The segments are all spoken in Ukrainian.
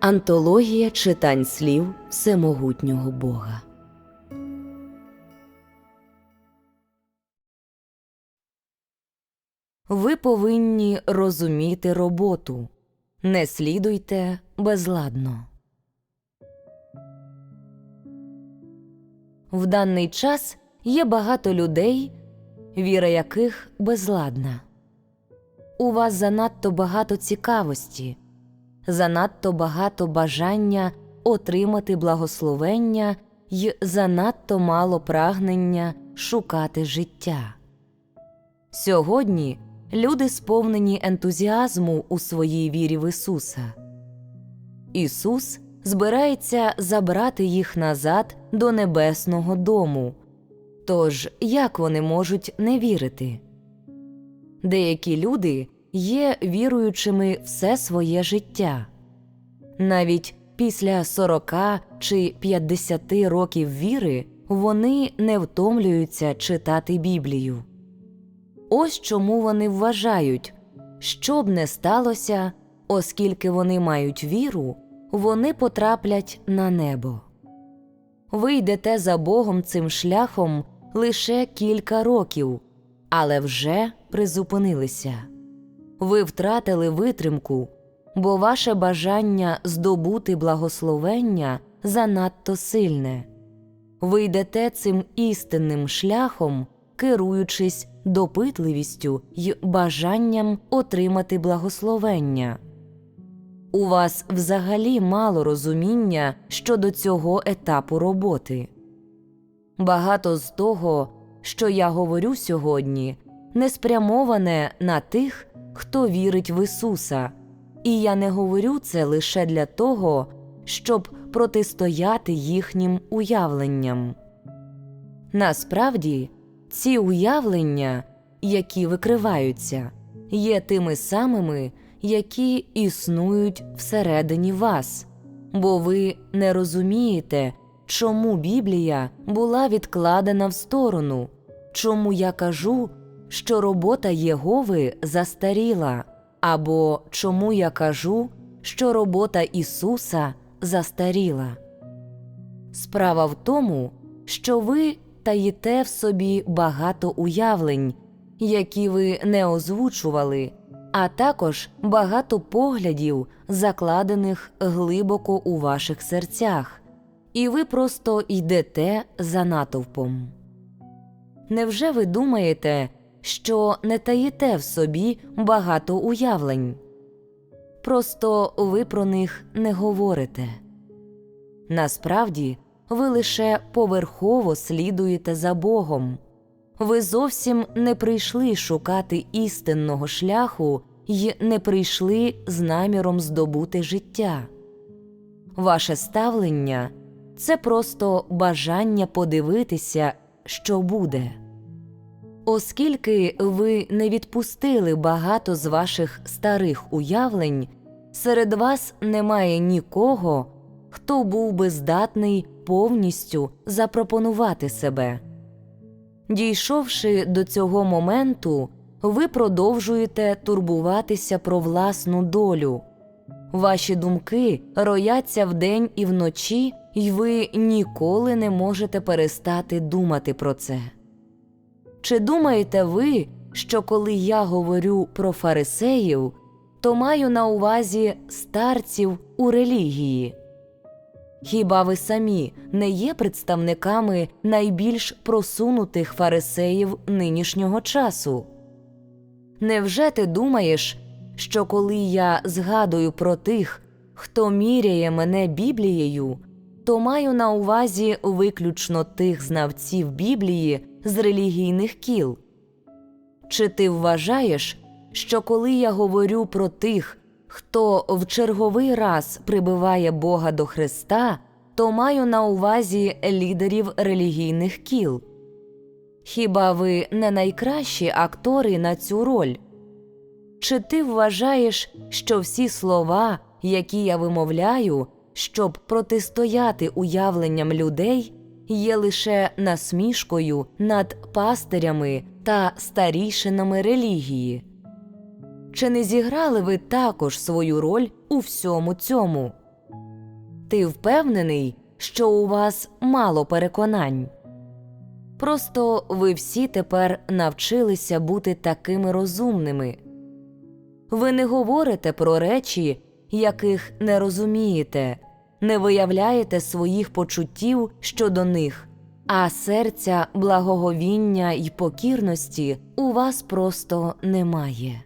Антологія читань слів Всемогутнього Бога. Ви повинні розуміти роботу. Не слідуйте безладно. В даний час є багато людей, віра яких безладна. У вас занадто багато цікавості, занадто багато бажання отримати благословення й занадто мало прагнення шукати життя. Сьогодні люди сповнені ентузіазму у своїй вірі в Ісуса. Ісус збирається забрати їх назад до небесного дому. Тож як вони можуть не вірити? Деякі люди є віруючими все своє життя. Навіть після 40 чи 50 років віри вони не втомлюються читати Біблію. Ось чому вони вважають, що б не сталося, оскільки вони мають віру, вони потраплять на небо. Ви йдете за Богом цим шляхом лише кілька років, але вже призупинилися. Ви втратили витримку, бо ваше бажання здобути благословення занадто сильне. Ви йдете цим істинним шляхом, керуючись допитливістю й бажанням отримати благословення. У вас взагалі мало розуміння щодо цього етапу роботи. Багато з того, що я говорю сьогодні, не спрямоване на тих, хто вірить в Ісуса, і я не говорю це лише для того, щоб протистояти їхнім уявленням. Насправді, ці уявлення, які викриваються, є тими самими, які існують всередині вас, бо ви не розумієте, чому Біблія була відкладена в сторону, чому я кажу, що робота Єгови застаріла, або чому я кажу, що робота Ісуса застаріла. Справа в тому, що ви таїте в собі багато уявлень, які ви не озвучували, а також багато поглядів, закладених глибоко у ваших серцях, і ви просто йдете за натовпом. Невже ви думаєте, що не таїте в собі багато уявлень? Просто ви про них не говорите. Насправді, ви лише поверхово слідуєте за Богом. Ви зовсім не прийшли шукати істинного шляху й не прийшли з наміром здобути життя. Ваше ставлення це просто бажання подивитися, що буде. Оскільки ви не відпустили багато з ваших старих уявлень, серед вас немає нікого, хто був би здатний повністю запропонувати себе. Дійшовши до цього моменту, ви продовжуєте турбуватися про власну долю. Ваші думки рояться вдень і вночі, і ви ніколи не можете перестати думати про це. Чи думаєте ви, що коли я говорю про фарисеїв, то маю на увазі старців у релігії? Хіба ви самі не є представниками найбільш просунутих фарисеїв нинішнього часу? Невже ти думаєш, що коли я згадую про тих, хто міряє мене Біблією, то маю на увазі виключно тих знавців Біблії з релігійних кіл? Чи ти вважаєш, що коли я говорю про тих, хто в черговий раз прибиває Бога до Христа, то маю на увазі лідерів релігійних кіл? Хіба ви не найкращі актори на цю роль? Чи ти вважаєш, що всі слова, які я вимовляю, щоб протистояти уявленням людей, є лише насмішкою над пастирями та старішинами релігії? Чи не зіграли ви також свою роль у всьому цьому? Ти впевнений, що у вас мало переконань? Просто ви всі тепер навчилися бути такими розумними. Ви не говорите про речі, яких не розумієте, не виявляєте своїх почуттів щодо них, а серця благоговіння й покірності у вас просто немає.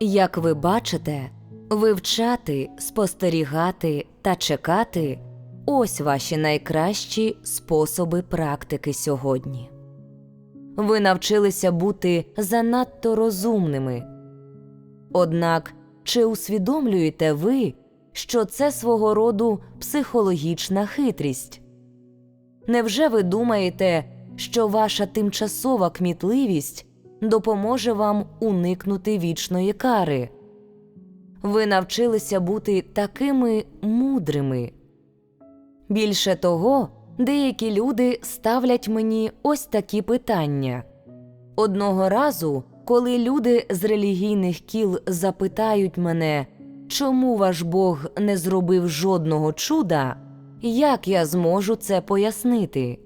Як ви бачите, вивчати, спостерігати та чекати ось ваші найкращі способи практики сьогодні. Ви навчилися бути занадто розумними. Однак чи усвідомлюєте ви, що це свого роду психологічна хитрість? Невже ви думаєте, що ваша тимчасова кмітливість допоможе вам уникнути вічної кари? Ви навчилися бути такими мудрими. Більше того, деякі люди ставлять мені ось такі питання. Одного разу, коли люди з релігійних кіл запитають мене, чому ваш Бог не зробив жодного чуда, як я зможу це пояснити?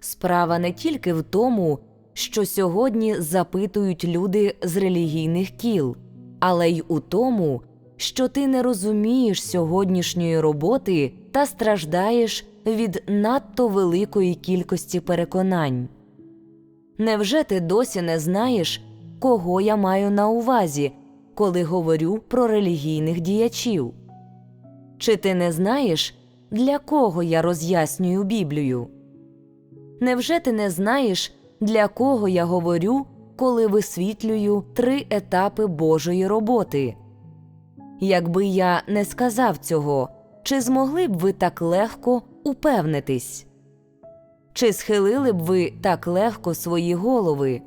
Справа не тільки в тому, що сьогодні запитують люди з релігійних кіл, але й у тому, що ти не розумієш сьогоднішньої роботи та страждаєш від надто великої кількості переконань. Невже ти досі не знаєш, кого я маю на увазі, коли говорю про релігійних діячів? Чи ти не знаєш, для кого я роз'яснюю Біблію? Невже ти не знаєш, для кого я говорю, коли висвітлюю три етапи Божої роботи? Якби я не сказав цього, чи змогли б ви так легко упевнитись? Чи схилили б ви так легко свої голови?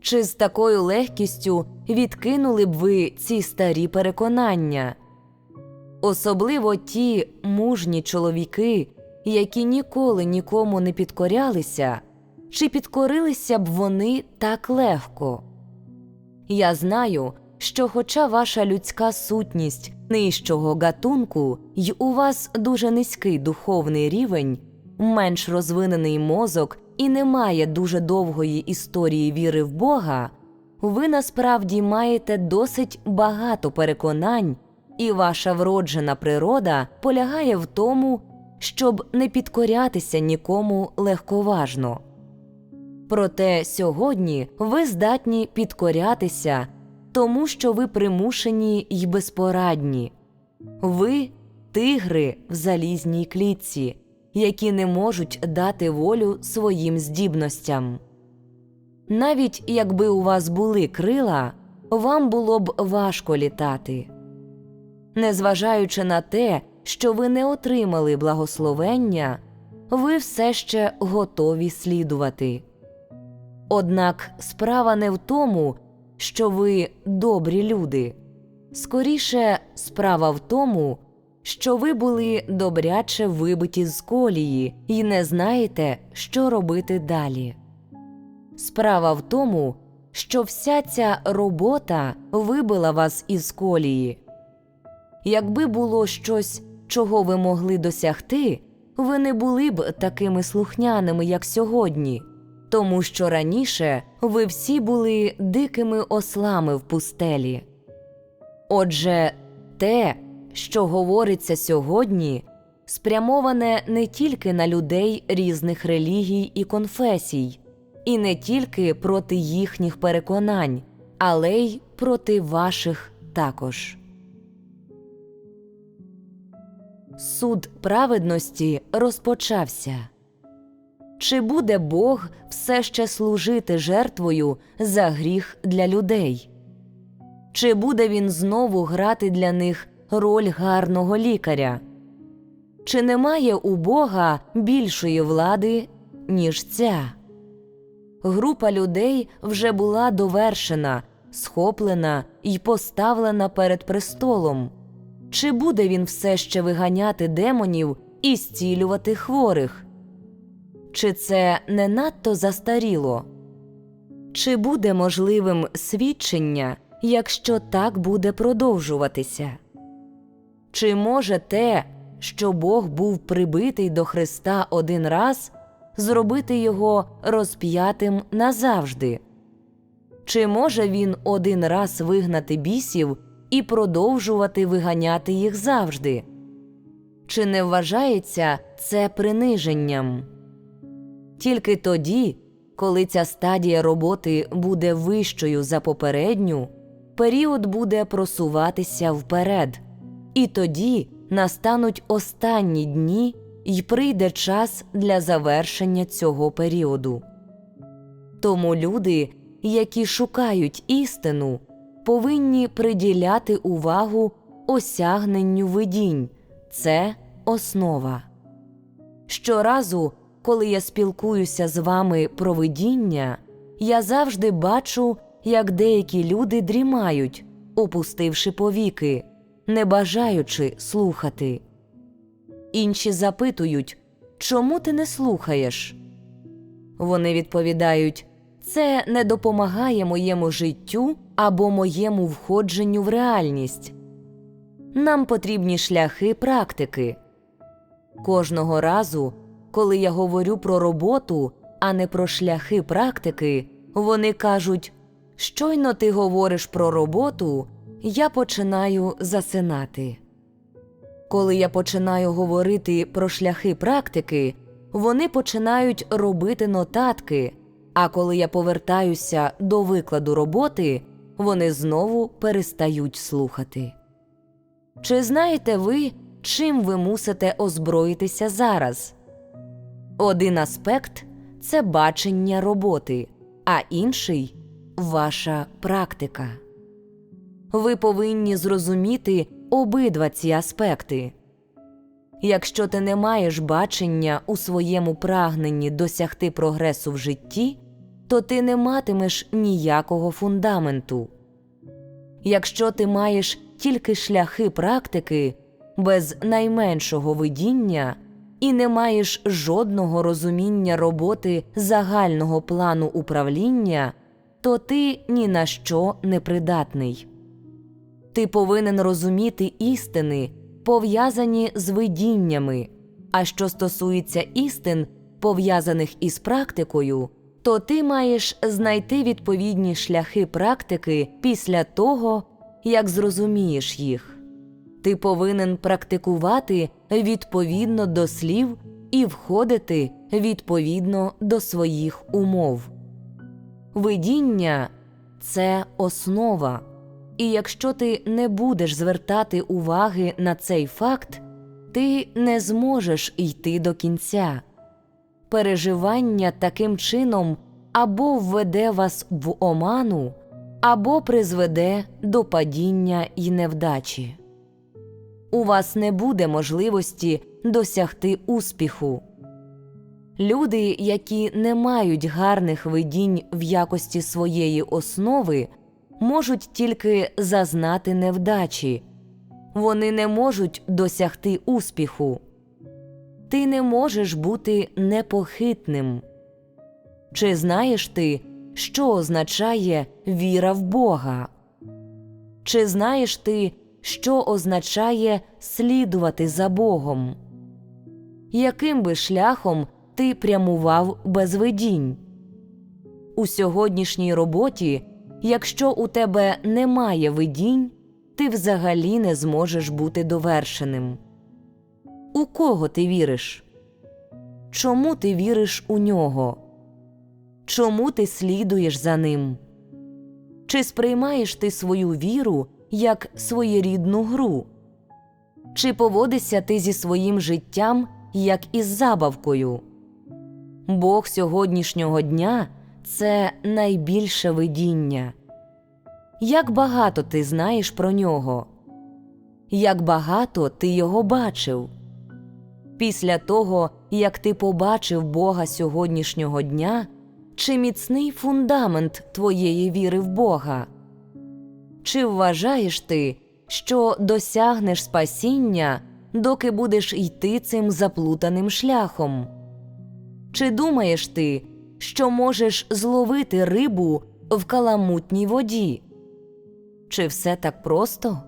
Чи з такою легкістю відкинули б ви ці старі переконання? Особливо ті мужні чоловіки, які ніколи нікому не підкорялися, чи підкорилися б вони так легко? Я знаю, що, хоча ваша людська сутність нижчого гатунку й у вас дуже низький духовний рівень, менш розвинений мозок і не має дуже довгої історії віри в Бога, ви насправді маєте досить багато переконань, і ваша вроджена природа полягає в тому, щоб не підкорятися нікому легковажно. Проте сьогодні ви здатні підкорятися, тому що ви примушені й безпорадні. Ви тигри в залізній клітці, які не можуть дати волю своїм здібностям. Навіть якби у вас були крила, вам було б важко літати. Незважаючи на те, що ви не отримали благословення, ви все ще готові слідувати. Однак справа не в тому, що ви добрі люди. Скоріше, справа в тому, що ви були добряче вибиті з колії і не знаєте, що робити далі. Справа в тому, що вся ця робота вибила вас із колії. Якби було щось, чого ви могли досягти, ви не були б такими слухняними, як сьогодні, тому що раніше ви всі були дикими ослами в пустелі. Отже, те, що говориться сьогодні, спрямоване не тільки на людей різних релігій і конфесій, і не тільки проти їхніх переконань, але й проти ваших також. Суд праведності розпочався. Чи буде Бог все ще служити жертвою за гріх для людей? Чи буде він знову грати для них роль гарного лікаря? Чи немає у Бога більшої влади, ніж ця? Група людей вже була довершена, схоплена і поставлена перед престолом. Чи буде він все ще виганяти демонів і зцілювати хворих? Чи це не надто застаріло? Чи буде можливим свідчення, якщо так буде продовжуватися? Чи може те, що Бог був прибитий до Христа один раз, зробити його розп'ятим назавжди? Чи може він один раз вигнати бісів і продовжувати виганяти їх завжди? Чи не вважається це приниженням? Тільки тоді, коли ця стадія роботи буде вищою за попередню, період буде просуватися вперед, і тоді настануть останні дні і прийде час для завершення цього періоду. Тому люди, які шукають істину, повинні приділяти увагу осягненню видінь це основа. Щоразу, коли я спілкуюся з вами про видіння, я завжди бачу, як деякі люди дрімають, опустивши повіки, не бажаючи слухати. Інші запитують, чому ти не слухаєш? Вони відповідають, це не допомагає моєму життю або моєму входженню в реальність. Нам потрібні шляхи практики. Кожного разу, коли я говорю про роботу, а не про шляхи практики, вони кажуть: щойно ти говориш про роботу, я починаю засинати. Коли я починаю говорити про шляхи практики, вони починають робити нотатки, а коли я повертаюся до викладу роботи, вони знову перестають слухати. Чи знаєте ви, чим ви мусите озброїтися зараз? Один аспект це бачення роботи, а інший ваша практика. Ви повинні зрозуміти обидва ці аспекти. Якщо ти не маєш бачення у своєму прагненні досягти прогресу в житті, то ти не матимеш ніякого фундаменту. Якщо ти маєш тільки шляхи практики без найменшого видіння і не маєш жодного розуміння роботи загального плану управління, то ти ні на що не придатний. Ти повинен розуміти істини, пов'язані з видіннями. А що стосується істин, пов'язаних із практикою, то ти маєш знайти відповідні шляхи практики після того, як зрозумієш їх. Ти повинен практикувати відповідно до слів і входити відповідно до своїх умов. Видіння це основа, і якщо ти не будеш звертати уваги на цей факт, ти не зможеш йти до кінця. Переживання таким чином або введе вас в оману, або призведе до падіння й невдачі. У вас не буде можливості досягти успіху. Люди, які не мають гарних видінь в якості своєї основи, можуть тільки зазнати невдачі, вони не можуть досягти успіху. Ти не можеш бути непохитним. Чи знаєш ти, що означає віра в Бога? Чи знаєш ти, що означає слідувати за Богом? Яким би шляхом ти прямував без видінь? У сьогоднішній роботі, якщо у тебе немає видінь, ти взагалі не зможеш бути довершеним. У кого ти віриш? Чому ти віриш у нього? Чому ти слідуєш за ним? Чи сприймаєш ти свою віру як своєрідну гру? Чи поводишся ти зі своїм життям як із забавкою? Бог сьогоднішнього дня це найбільше видіння. Як багато ти знаєш про нього? Як багато ти його бачив? Після того, як ти побачив Бога сьогоднішнього дня, чи міцний фундамент твоєї віри в Бога? Чи вважаєш ти, що досягнеш спасіння, доки будеш йти цим заплутаним шляхом? Чи думаєш ти, що можеш зловити рибу в каламутній воді? Чи все так просто?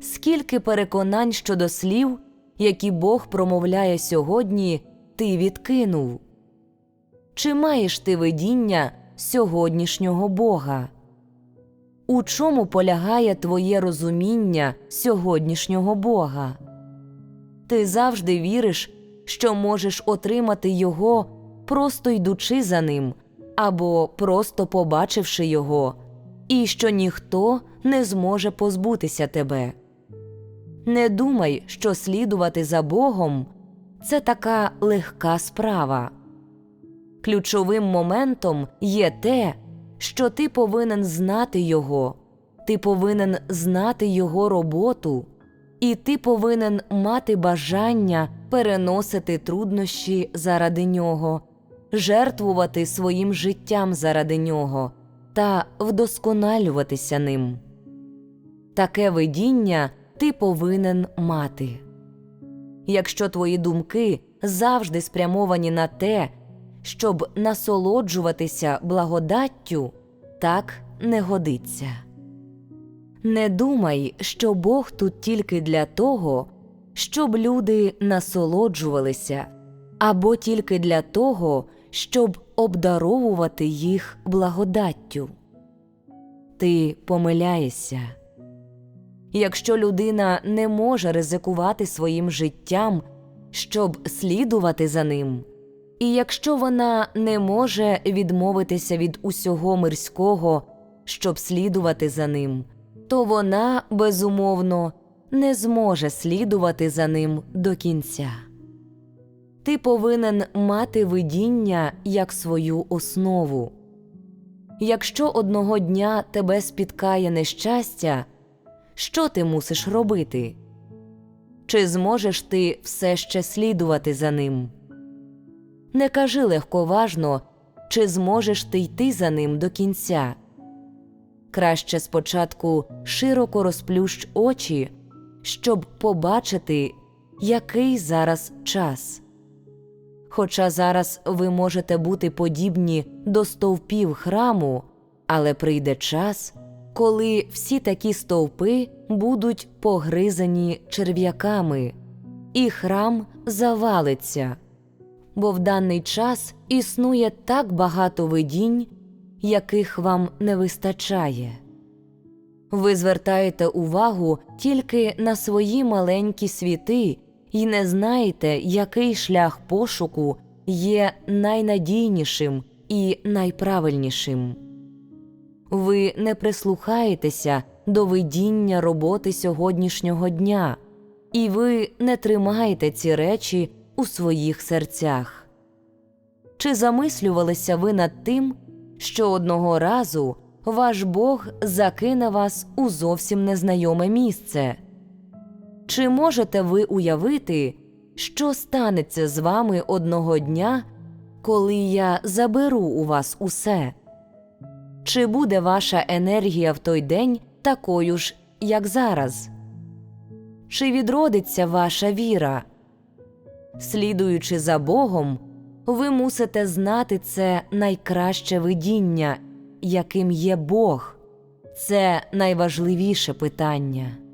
Скільки переконань щодо слів, які Бог промовляє сьогодні, ти відкинув? Чи маєш ти видіння сьогоднішнього Бога? У чому полягає твоє розуміння сьогоднішнього Бога? Ти завжди віриш, що можеш отримати Його, просто йдучи за ним, або просто побачивши Його, і що ніхто не зможе позбутися тебе. Не думай, що слідувати за Богом це така легка справа. Ключовим моментом є те, що ти повинен знати Його, ти повинен знати Його роботу, і ти повинен мати бажання переносити труднощі заради нього, жертвувати своїм життям заради нього та вдосконалюватися ним. Таке видіння ти повинен мати. Якщо твої думки завжди спрямовані на те, щоб насолоджуватися благодаттю, так не годиться. Не думай, що Бог тут тільки для того, щоб люди насолоджувалися, або тільки для того, щоб обдаровувати їх благодаттю. Ти помиляєшся. Якщо людина не може ризикувати своїм життям, щоб слідувати за ним, і якщо вона не може відмовитися від усього мирського, щоб слідувати за ним, то вона, безумовно, не зможе слідувати за ним до кінця. Ти повинен мати видіння як свою основу. Якщо одного дня тебе спіткає нещастя, що ти мусиш робити? Чи зможеш ти все ще слідувати за ним? Не кажи легковажно, чи зможеш ти йти за ним до кінця. Краще спочатку широко розплющ очі, щоб побачити, який зараз час. Хоча зараз ви можете бути подібні до стовпів храму, але прийде час, коли всі такі стовпи будуть погризані черв'яками, і храм завалиться, бо в даний час існує так багато видінь, яких вам не вистачає. Ви звертаєте увагу тільки на свої маленькі світи і не знаєте, який шлях пошуку є найнадійнішим і найправильнішим. Ви не прислухаєтеся до видіння роботи сьогоднішнього дня, і ви не тримаєте ці речі у своїх серцях. Чи замислювалися ви над тим, що одного разу ваш Бог закине вас у зовсім незнайоме місце? Чи можете ви уявити, що станеться з вами одного дня, коли я заберу у вас усе? Чи буде ваша енергія в той день такою ж, як зараз? Чи відродиться ваша віра? Слідуючи за Богом, ви мусите знати це найкраще видіння, яким є Бог. Це найважливіше питання.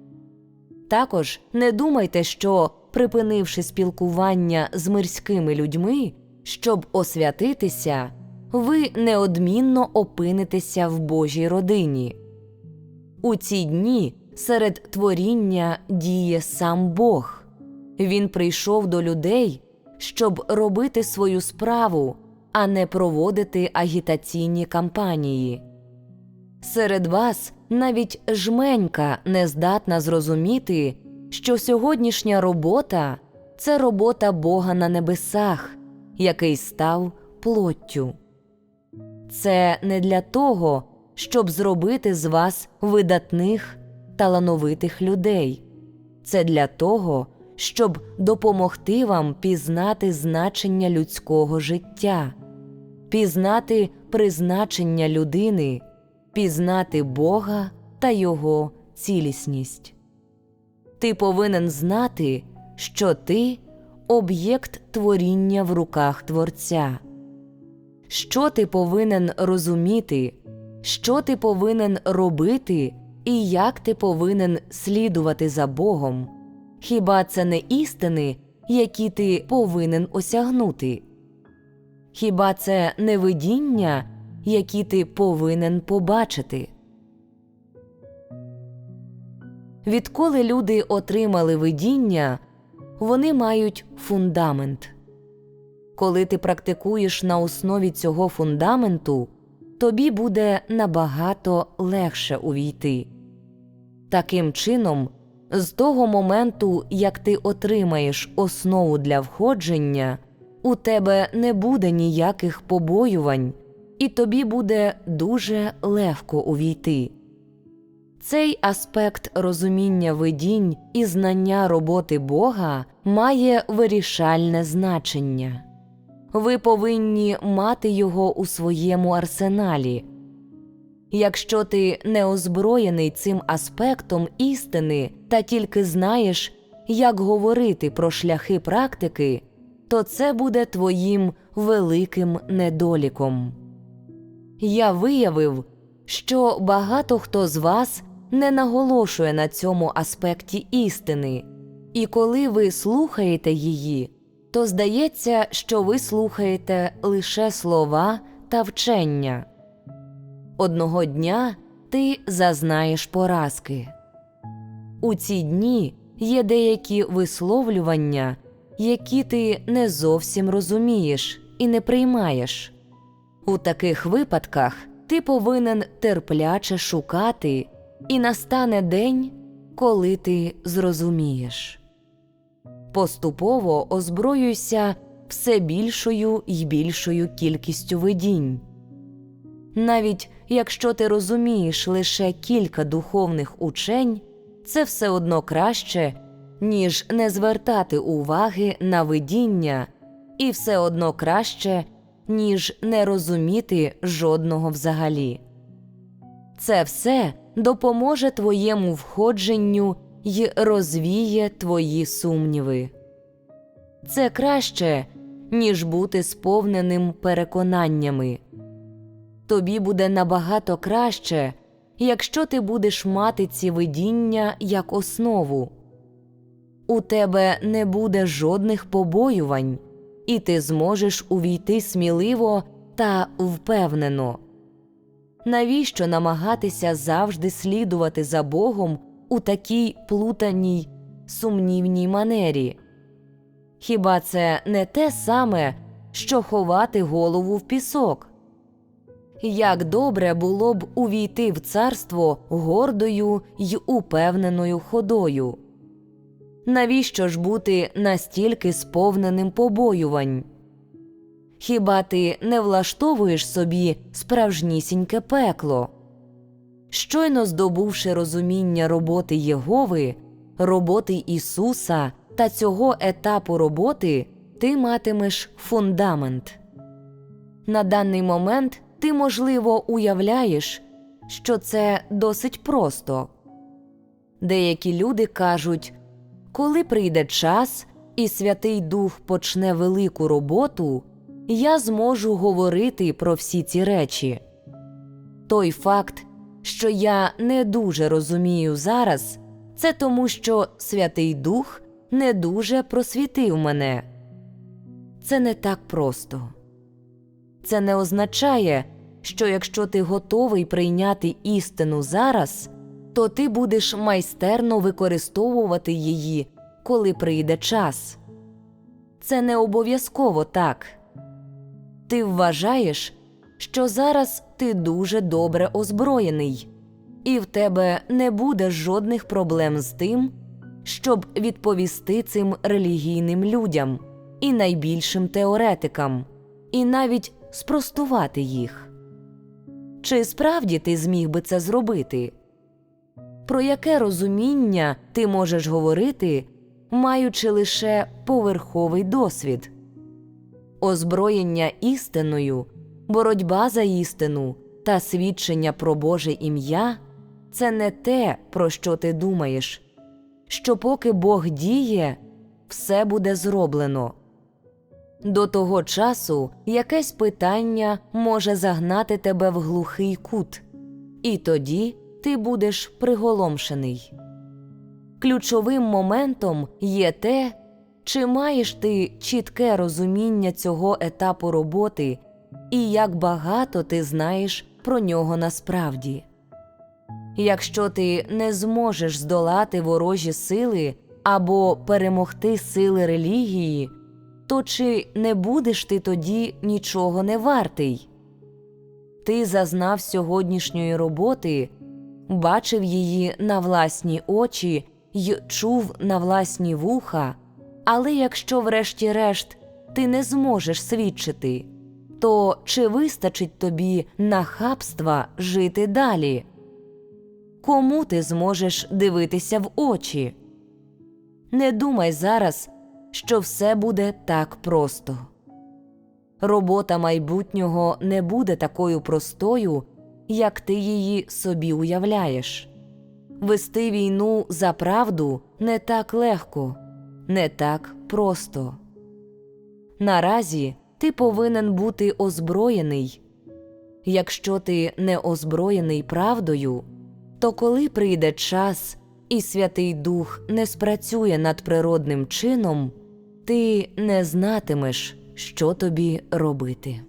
Також не думайте, що, припинивши спілкування з мирськими людьми, щоб освятитися, ви неодмінно опинитеся в Божій родині. У ці дні серед творіння діє сам Бог. Він прийшов до людей, щоб робити свою справу, а не проводити агітаційні кампанії. Серед вас навіть жменька не здатна зрозуміти, що сьогоднішня робота це робота Бога на небесах, який став плоттю. Це не для того, щоб зробити з вас видатних, талановитих людей. Це для того, щоб допомогти вам пізнати значення людського життя, пізнати призначення людини, пізнати Бога та Його цілісність. Ти повинен знати, що ти об'єкт творіння в руках Творця. Що ти повинен розуміти, що ти повинен робити, і як ти повинен слідувати за Богом? Хіба це не істини, які ти повинен осягнути? Хіба це не видіння, які ти повинен побачити? Відколи люди отримали видіння, вони мають фундамент. Коли ти практикуєш на основі цього фундаменту, тобі буде набагато легше увійти. Таким чином, з того моменту, як ти отримаєш основу для входження, у тебе не буде ніяких побоювань, і тобі буде дуже легко увійти. Цей аспект розуміння видінь і знання роботи Бога має вирішальне значення. Ви повинні мати його у своєму арсеналі. Якщо ти не озброєний цим аспектом істини та тільки знаєш, як говорити про шляхи практики, то це буде твоїм великим недоліком. Я виявив, що багато хто з вас не наголошує на цьому аспекті істини, і коли ви слухаєте її, то здається, що ви слухаєте лише слова та вчення. Одного дня ти зазнаєш поразки. У ці дні є деякі висловлювання, які ти не зовсім розумієш і не приймаєш. У таких випадках ти повинен терпляче шукати, і настане день, коли ти зрозумієш. Поступово озброюйся все більшою й більшою кількістю видінь. Навіть якщо ти розумієш лише кілька духовних учень, це все одно краще, ніж не звертати уваги на видіння, і все одно краще, ніж не розуміти жодного взагалі. Це все допоможе твоєму входженню й розвіє твої сумніви. Це краще, ніж бути сповненим переконаннями. Тобі буде набагато краще, якщо ти будеш мати ці видіння як основу. У тебе не буде жодних побоювань, і ти зможеш увійти сміливо та впевнено. Навіщо намагатися завжди слідувати за Богом у такій плутаній, сумнівній манері? Хіба це не те саме, що ховати голову в пісок? Як добре було б увійти в царство гордою й упевненою ходою? Навіщо ж бути настільки сповненим побоювань? Хіба ти не влаштовуєш собі справжнісіньке пекло? Щойно здобувши розуміння роботи Єгови, роботи Ісуса та цього етапу роботи, ти матимеш фундамент. На даний момент ти, можливо, уявляєш, що це досить просто. Деякі люди кажуть, коли прийде час і Святий Дух почне велику роботу, я зможу говорити про всі ці речі. Той факт, що я не дуже розумію зараз, це тому, що Святий Дух не дуже просвітив мене. Це не так просто. Це не означає, що якщо ти готовий прийняти істину зараз, то ти будеш майстерно використовувати її, коли прийде час. Це не обов'язково так. Ти вважаєш, що зараз ти дуже добре озброєний, і в тебе не буде жодних проблем з тим, щоб відповісти цим релігійним людям і найбільшим теоретикам, і навіть спростувати їх. Чи справді ти зміг би це зробити? Про яке розуміння ти можеш говорити, маючи лише поверховий досвід? Озброєння істиною, боротьба за істину та свідчення про Боже ім'я це не те, про що ти думаєш, що поки Бог діє, все буде зроблено. До того часу якесь питання може загнати тебе в глухий кут, і тоді ти будеш приголомшений. Ключовим моментом є те, чи маєш ти чітке розуміння цього етапу роботи і як багато ти знаєш про нього насправді. Якщо ти не зможеш здолати ворожі сили або перемогти сили релігії, то чи не будеш ти тоді нічого не вартий? Ти зазнав сьогоднішньої роботи, бачив її на власні очі й чув на власні вуха, але якщо, врешті-решт, ти не зможеш свідчити, то чи вистачить тобі нахабства жити далі? Кому ти зможеш дивитися в очі? Не думай зараз, що все буде так просто. Робота майбутнього не буде такою простою, як ти її собі уявляєш. Вести війну за правду не так легко, не так просто. Наразі ти повинен бути озброєний. Якщо ти не озброєний правдою, то коли прийде час і Святий Дух не спрацює надприродним чином, ти не знатимеш, що тобі робити.